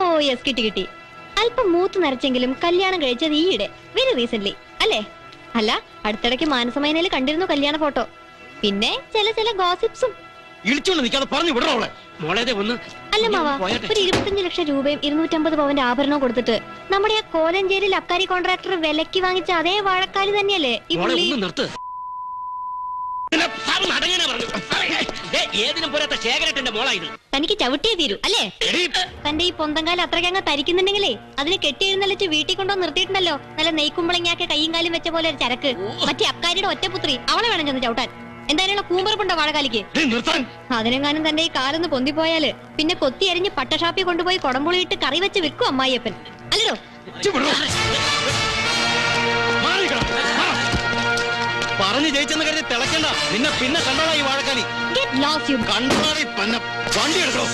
ഓ yes കിട്ടി കിട്ടി. അല്പം മൂത്ത് നരച്ചെങ്കിലും കല്യാണം കഴിച്ചത് ഈയിടെ. വെരി റീസെന്റ് അല്ലേ? അല്ല അടുത്തിടയ്ക്ക് മാനസമയനയിൽ കണ്ടിരുന്നു കല്യാണ ഫോട്ടോ. പിന്നെ ചില ചില ഗോസിപ്സും അല്ല മാവ. ഒരു ഇരുപത്തഞ്ച് ലക്ഷം രൂപയും ഇരുന്നൂറ്റമ്പത് പവന്റെ ആഭരണവും കൊടുത്തിട്ട് നമ്മുടെ ആ കോലഞ്ചേരിയിൽ അക്കാരി കോൺട്രാക്ടർ വിലക്ക് വാങ്ങിച്ച അതേ വാഴക്കാലി തന്നെയല്ലേ? ഈ പുള്ളി. നിർത്ത്. ഏതിനും പോരാത്ത ശേഖരട്ടന്റെ മോളായത് തനിക്ക് ചവിട്ടിയേ തീരൂ അല്ലേ? തന്റെ ഈ പൊന്തങ്കാലം അത്രയ്ക്കങ്ങ് തരിക്കുന്നുണ്ടെങ്കിലേ അതിന് കെട്ടിയെഴുന്നള്ളിച്ച് വീട്ടിൽ കൊണ്ടോ നിർത്തിയിട്ടുണ്ടല്ലോ. നല്ല നെയ്ക്കുമ്പളങ്ങാക്കെ കൈയും കാലും വെച്ച പോലെ ഒരു ചരക്ക്. മറ്റേ അക്കാരിയുടെ ഒറ്റപുത്രി അവളെ വേണം ചെന്ന് ചവിട്ടാൻ. എന്തായാലും കൂമ്പറപ്പുണ്ടോ വാഴകാലിക്ക് അതിനെങ്ങാനും തന്റെ ഈ കാലൊന്ന് പൊന്തിപ്പോയാൽ പിന്നെ കൊത്തി അരിഞ്ഞ് പട്ടഷാപ്പി കൊണ്ടുപോയി കൊടമ്പുളിയിട്ട് കറി വെച്ച് വിൽക്കും അമ്മായിയപ്പൻ. അല്ലടോ. പറഞ്ഞു ജയിച്ചെന്ന് കരുതി തിളക്കണ്ട നിന്നെ പിന്നെ കണ്ടോളാ ഈ വാഴക്കാലി. കണ്ടോളാ പന്ന വണ്ടി എടുക്കണോ